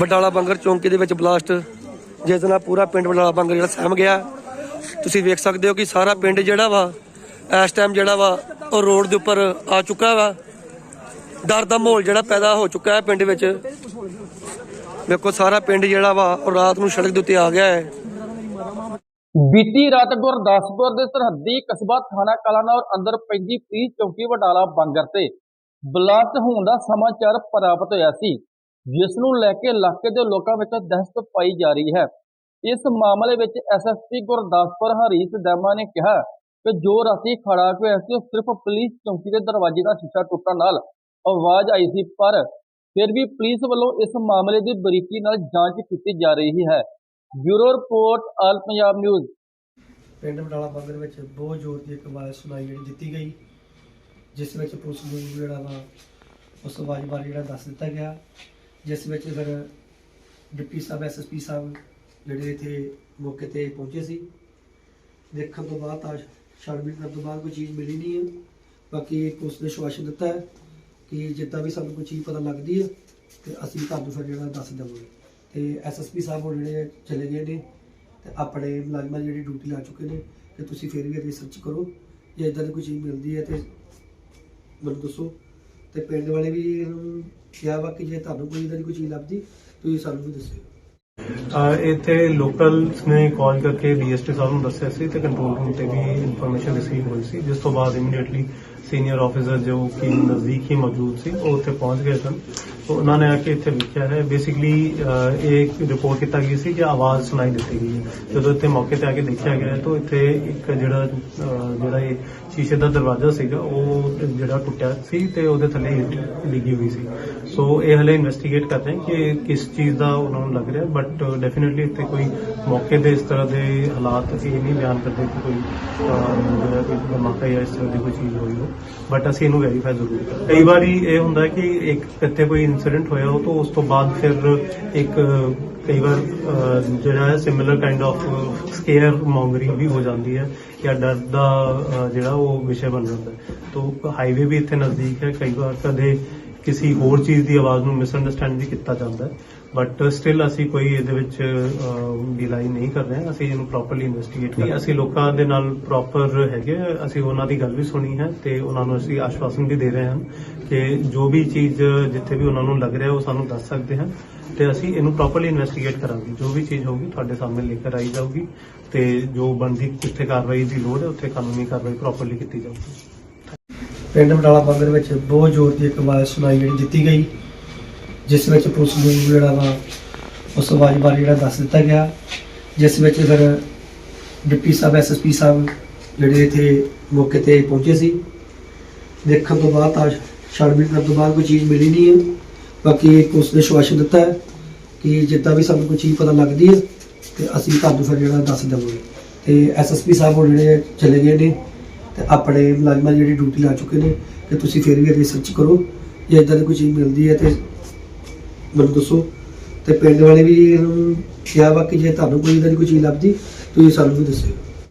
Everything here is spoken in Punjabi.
ਬਟਾਲਾ ਬੰਗਰ ਚੌਂਕੀ ਦੇ ਵਿੱਚ ਬਲਾਸਟ, ਜਿਸ ਨਾਲ ਪੂਰਾ ਪਿੰਡ ਬਟਾਲਾ ਬੰਗਰ ਜਿਹੜਾ ਸਹਿਮ ਗਿਆ। ਤੁਸੀਂ ਵੇਖ ਸਕਦੇ ਹੋ ਕਿ ਸਾਰਾ ਪਿੰਡ ਜਿਹੜਾ ਵਾ, ਇਸ ਟਾਈਮ ਜਿਹੜਾ ਵਾ, ਉਹ ਰੋਡ ਦੇ ਉੱਪਰ ਆ ਚੁੱਕਾ ਵਾ। ਡਰ ਦਾ ਮਾਹੌਲ ਜਿਹੜਾ ਪੈਦਾ ਹੋ ਚੁੱਕਾ ਹੈ ਪਿੰਡ ਵਿੱਚ। ਵੇਖੋ, ਸਾਰਾ ਪਿੰਡ ਜਿਹੜਾ ਵਾ, ਉਹ ਰਾਤ ਨੂੰ ਸੜਕ ਦੇ ਉੱਤੇ ਆ ਗਿਆ ਹੈ। ਬੀਤੀ ਰਾਤ ਗੁਰਦਾਸਪੁਰ ਦੇ ਸਰਹੱਦੀ ਕਸਬਾ ਥਾਣਾ ਕਲਾਨੌਰ ਅੰਦਰ ਪੈਂਦੀ ਪੁਲਿਸ ਚੌਕੀ ਵਡਾਲਾ ਬੰਗਰ ਤੇ ਬਲਾਸਟ ਹੋਣ ਦਾ ਸਮਾਚਾਰ ਪ੍ਰਾਪਤ ਹੋਇਆ ਸੀ। ਜਿਸ ਨੂੰ ਲੈ ਕੇ ਇਲਾਕੇ ਦੇ ਲੋਕਾਂ ਵਿੱਚ ਦਹਿਸ਼ਤ ਪਾਈ ਜਾ ਰਹੀ ਹੈ। ਇਸ ਮਾਮਲੇ ਵਿੱਚ ਐਸਐਸਪੀ ਗੁਰਦਾਸਪੁਰ ਹਰੀਸ਼ ਦੈਮਾ ਨੇ ਕਿਹਾ ਕਿ ਜੋ ਰਾਤੀ ਖੜਾ ਹੋਇਆ ਸੀ, ਉਹ ਸਿਰਫ ਪੁਲਿਸ ਚੌਂਕੀ ਦੇ ਦਰਵਾਜ਼ੇ ਦਾ ਸ਼ੀਸ਼ਾ ਟੁੱਟਣ ਨਾਲ ਆਵਾਜ਼ ਆਈ ਸੀ, ਪਰ ਫਿਰ ਵੀ ਪੁਲਿਸ ਵੱਲੋਂ ਇਸ ਮਾਮਲੇ ਦੀ ਬਰੀਕੀ ਨਾਲ ਜਾਂਚ ਕੀਤੀ ਜਾ ਰਹੀ ਹੈ। Bureau report, all Punjab news. ਪਿੰਡ ਬਟਾਲਾ ਬੰਦਰ ਵਿੱਚ ਬਹੁਤ ਜ਼ੋਰ ਦੀ ਇੱਕ ਆਵਾਜ਼ ਸੁਣਾਈ ਜਿਹੜੀ ਦਿੱਤੀ ਗਈ, ਜਿਸ ਵਿੱਚ ਪੁਲਿਸ ਨੂੰ ਜਿਹੜਾ ਵਾ ਉਸ ਆਵਾਜ਼ ਬਾਰੇ ਜਿਹੜਾ ਦੱਸ ਦਿੱਤਾ ਗਿਆ। ਜਿਸ ਵਿੱਚ ਫਿਰ ਡਿਪਟੀ ਸਾਹਿਬ ਐਸਐਸਪੀ ਸਾਹਿਬ ਜਿਹੜੇ ਇੱਥੇ ਮੌਕੇ ਤੇ ਪਹੁੰਚੇ ਸੀ। ਦੇਖਣ ਤੋਂ ਬਾਅਦ ਤਾਂ ਛਾਣਬੀਨ ਕਰਨ ਤੋਂ ਬਾਅਦ ਕੋਈ ਚੀਜ਼ ਮਿਲੀ ਨਹੀਂ ਹੈ। ਬਾਕੀ ਪੁਲਿਸ ਨੇ ਸ਼ਵਾਸ਼ਨ ਦਿੱਤਾ ਹੈ ਕਿ ਜਿੱਦਾਂ ਵੀ ਸਾਨੂੰ ਕੋਈ ਚੀਜ਼ ਪਤਾ ਲੱਗਦੀ ਹੈ ਤੇ ਅਸੀਂ ਤੁਹਾਨੂੰ ਫਿਰ ਜਿਹੜਾ ਦੱਸ ਦੇਵਾਂਗੇ। ਤੇ ਐਸਐਸਪੀ ਸਾਹਿਬ ਹੁਣ ਜਿਹੜੇ ਚਲੇ ਗਏ ਨੇ ਤੇ ਆਪਣੇ ਮੁਲਾਜ਼ਮਾਂ ਦੀ ਜਿਹੜੀ ਡਿਊਟੀ ਲਾ ਚੁੱਕੇ ਨੇ ਤੇ ਤੁਸੀਂ ਫਿਰ ਵੀ ਰਿਸਰਚ ਕਰੋ। ਜੇ ਇਦਾਂ ਦੀ ਕੋਈ ਚੀਜ਼ ਮਿਲਦੀ ਹੈ ਤੇ ਮੈਨੂੰ ਦੱਸੋ। ਤੇ ਪਿੰਡ ਵਾਲੇ ਵੀ ਇਹਨਾਂ ਨੂੰ ਕਿਹਾ ਵਾ ਕਿ ਜੇ ਤੁਹਾਨੂੰ ਕੋਈ ਇਦਾਂ ਦੀ ਕੋਈ ਚੀਜ਼ ਲੱਭਦੀ, ਤੁਸੀਂ ਸਾਨੂੰ ਵੀ ਦੱਸਿਓ। ਅਹ ਇੱਥੇ ਲੋਕਲਸ ਨੇ ਕਾਲ ਕਰਕੇ ਡੀਐਸਟੀ ਸਾਹਿਬ ਨੂੰ ਦੱਸਿਆ ਸੀ ਤੇ ਕੰਟਰੋਲ ਰੂਮ ਤੇ ਵੀ ਇਨਫੋਰਮੇਸ਼ਨ ਰਿਸੀਵ ਹੋਈ ਸੀ, ਜਿਸ ਤੋਂ ਬਾਅਦ ਇਮੀਡੀਏਟਲੀ ਸੀਨੀਅਰ ਆਫੀਸਰ ਜੋ ਕਿ ਨਜ਼ਦੀਕ ਹੀ ਮੌਜੂਦ ਸੀ, ਉਹ ਉੱਥੇ ਪਹੁੰਚ ਗਏ ਸਨ। ਤਾਂ ਉਹਨਾਂ ਨੇ ਆ ਕੇ ਇੱਥੇ ਲਿਖਿਆ ਹੈ। ਬੇਸਿਕਲੀ ਇਹ ਰਿਪੋਰਟ ਕੀਤਾ ਗਈ ਸੀ ਕਿ ਆਵਾਜ਼ ਸੁਣਾਈ ਦਿੱਤੀ ਗਈ ਹੈ। ਜਦੋਂ ਇੱਥੇ ਮੌਕੇ ਤੇ ਆ ਕੇ ਦੇਖਿਆ ਗਿਆ ਤਾਂ ਇੱਥੇ ਇੱਕ ਜਿਹੜਾ ਜਿਹੜਾ ਇਹ ਸ਼ੀਸ਼ੇ ਦਾ ਦਰਵਾਜ਼ਾ ਸੀਗਾ, ਉਹ ਜਿਹੜਾ ਟੁੱਟਿਆ ਸੀ ਤੇ ਉਹਦੇ ਥੱਲੇ ਇੱਟ ਡਿੱਗੀ ਹੋਈ ਸੀ। ਸੋ ਇਹ ਹਲੇ ਇਨਵੈਸਟੀਗੇਟ ਕਰ ਰਹੇ ਕਿ ਕਿਸ ਚੀਜ਼ ਦਾ ਉਹਨਾਂ ਨੂੰ ਲੱਗ ਰਿਹਾ ਬਟ ਡੈਫੀਨਿਟਲੀ ਇੱਥੇ ਕੋਈ ਮੌਕੇ ਦੇ ਇਸ ਤਰ੍ਹਾਂ ਦੇ ਹਾਲਾਤ ਇਹ ਨਹੀਂ ਬਿਆਨ ਕਰਦੇ ਕਿ ਕੋਈ ਜਿਹੜਾ ਕੋਈ ਧਮਾਕਾ ਜਾਂ ਇਸ ਤਰ੍ਹਾਂ ਦੀ ਕੋਈ ਚੀਜ਼ ਹੋਈ ਹੋ ਬਟ ਅਸੀਂ ਇਹਨੂੰ ਵੈਰੀਫਾਈ ਜ਼ਰੂਰ ਕਰਾਂਗੇ। ਕਈ ਵਾਰੀ ਇਹ ਹੁੰਦਾ ਕਿ ਇੱਕ ਇੱਥੇ ਕੋਈ ਇਨਸੀਡੈਂਟ ਹੋਇਆ ਉਹ ਤਾਂ ਉਸ ਤੋਂ ਬਾਅਦ ਫਿਰ ਇੱਕ, ਕਈ ਵਾਰ ਜਿਹੜਾ ਹੈ similar kind of scaremongering ਵੀ ਹੋ ਜਾਂਦੀ ਹੈ ਜਾਂ ਡਰ ਦਾ ਜਿਹੜਾ ਉਹ ਵਿਸ਼ੇ ਬਣ ਜਾਂਦਾ ਹੈ। ਤੋਂ ਹਾਈਵੇ ਵੀ ਇੱਥੇ ਨਜ਼ਦੀਕ ਹੈ, ਕਈ ਵਾਰ ਕਦੇ ਕਿਸੇ ਹੋਰ ਚੀਜ਼ ਦੀ ਆਵਾਜ਼ ਨੂੰ ਮਿਸਅੰਡਰਸਟੈਂਡ ਵੀ ਕੀਤਾ ਜਾਂਦਾ ਹੈ। ਬਟ ਸਟਿਲ uh, ਅਸੀਂ ਕੋਈ ਇਹਦੇ ਵਿੱਚ ਡਿਲਾਈ ਨਹੀਂ ਕਰ ਰਹੇ। ਅਸੀਂ ਇਹਨੂੰ ਪ੍ਰੋਪਰਲੀ ਇਨਵੈਸਟੀਗੇਟ ਕਰ ਅਸੀਂ ਲੋਕਾਂ ਦੇ ਨਾਲ ਪ੍ਰੋਪਰ ਹੈਗੇ ਅਸੀਂ ਉਹਨਾਂ ਦੀ ਗੱਲ ਵੀ ਸੁਣੀ ਹੈ ਤੇ ਉਹਨਾਂ ਨੂੰ ਅਸੀਂ ਆਸ਼ਵਾਸਨ ਵੀ ਦੇ ਰਹੇ ਹਾਂ ਕਿ ਜੋ ਵੀ ਚੀਜ਼ ਜਿੱਥੇ ਵੀ ਉਹਨਾਂ ਨੂੰ ਲੱਗ ਰਿਹਾ, ਉਹ ਸਾਨੂੰ ਦੱਸ ਸਕਦੇ ਹਨ। ਤੇ ਅਸੀਂ ਇਹਨੂੰ ਪ੍ਰੋਪਰਲੀ ਇਨਵੈਸਟੀਗੇਟ ਕਰਾਂਗੇ। ਜੋ ਵੀ ਚੀਜ਼ ਹੋਊਗੀ, ਤੁਹਾਡੇ ਸਾਹਮਣੇ ਲੈ ਕੇ ਆਈ ਜਾਊਗੀ ਤੇ ਜੋ ਬਣਦੀ, ਜਿੱਥੇ ਕਾਰਵਾਈ ਦੀ ਲੋੜ ਹੈ, ਉੱਥੇ ਕਾਨੂੰਨੀ ਕਾਰਵਾਈ ਪ੍ਰੋਪਰਲੀ ਕੀਤੀ ਜਾਊਗੀ। ਪਿੰਡ ਬਟਾਲਾ ਬੰਦਰ ਵਿੱਚ ਬਹੁਤ ਜ਼ੋਰ ਦੀ ਇੱਕ ਆਵਾਜ਼ ਸੁਣਾਈ ਜਿਹੜੀ ਦਿੱਤੀ ਗਈ। ਜਿਸ ਵਿੱਚ ਪੁਲਿਸ ਨੂੰ ਜਿਹੜਾ ਵਾ, ਉਸ ਆਵਾਜ਼ ਬਾਰੇ ਜਿਹੜਾ ਦੱਸ ਦਿੱਤਾ ਗਿਆ। ਜਿਸ ਵਿੱਚ ਫਿਰ ਡਿਪਟੀ ਸਾਹਿਬ ਐਸਐਸਪੀ ਸਾਹਿਬ ਜਿਹੜੇ ਇੱਥੇ ਮੌਕੇ ਤੇ ਪਹੁੰਚੇ ਸੀ। ਦੇਖਣ ਤੋਂ ਬਾਅਦ ਤਾਂ ਛਾਣਬੀਨ ਕਰਨ ਤੋਂ ਬਾਅਦ ਕੋਈ ਚੀਜ਼ ਮਿਲੀ ਨਹੀਂ ਹੈ। ਬਾਕੀ ਪੁਲਿਸ ਨੇ ਸ਼ਵਾਸ਼ਨ ਦਿੱਤਾ ਹੈ ਕਿ ਜਿੱਦਾਂ ਵੀ ਸਾਨੂੰ ਕੋਈ ਚੀਜ਼ ਪਤਾ ਲੱਗਦੀ ਹੈ ਤੇ ਅਸੀਂ ਤੁਹਾਨੂੰ ਫਿਰ ਜਿਹੜਾ ਦੱਸ ਦੇਵਾਂਗੇ। ਤੇ ਐਸਐਸਪੀ ਸਾਹਿਬ ਹੁਣ ਜਿਹੜੇ ਚਲੇ ਗਏ ਨੇ ਤੇ ਆਪਣੇ ਮੁਲਾਜ਼ਮਾਂ ਦੀ ਜਿਹੜੀ ਡਿਊਟੀ ਲਾ ਚੁੱਕੇ ਨੇ, ਤੇ ਤੁਸੀਂ ਫਿਰ ਵੀ ਰਿਸਰਚ ਕਰੋ। ਜੇ ਇਦਾਂ ਦੀ ਕੋਈ ਚੀਜ਼ ਮਿਲਦੀ ਹੈ ਤੇ ਮੈਨੂੰ ਦੱਸੋ। ਤੇ ਪਿੰਡ ਵਾਲੇ ਵੀ ਇਹਨੂੰ ਕਿਹਾ ਵਾ ਕਿ ਜੇ ਤੁਹਾਨੂੰ ਕੋਈ ਇਦਾਂ ਦੀ ਕੋਈ ਚੀਜ਼ ਲੱਭਦੀ, ਤੁਸੀਂ ਸਾਨੂੰ ਵੀ ਦੱਸਿਓ।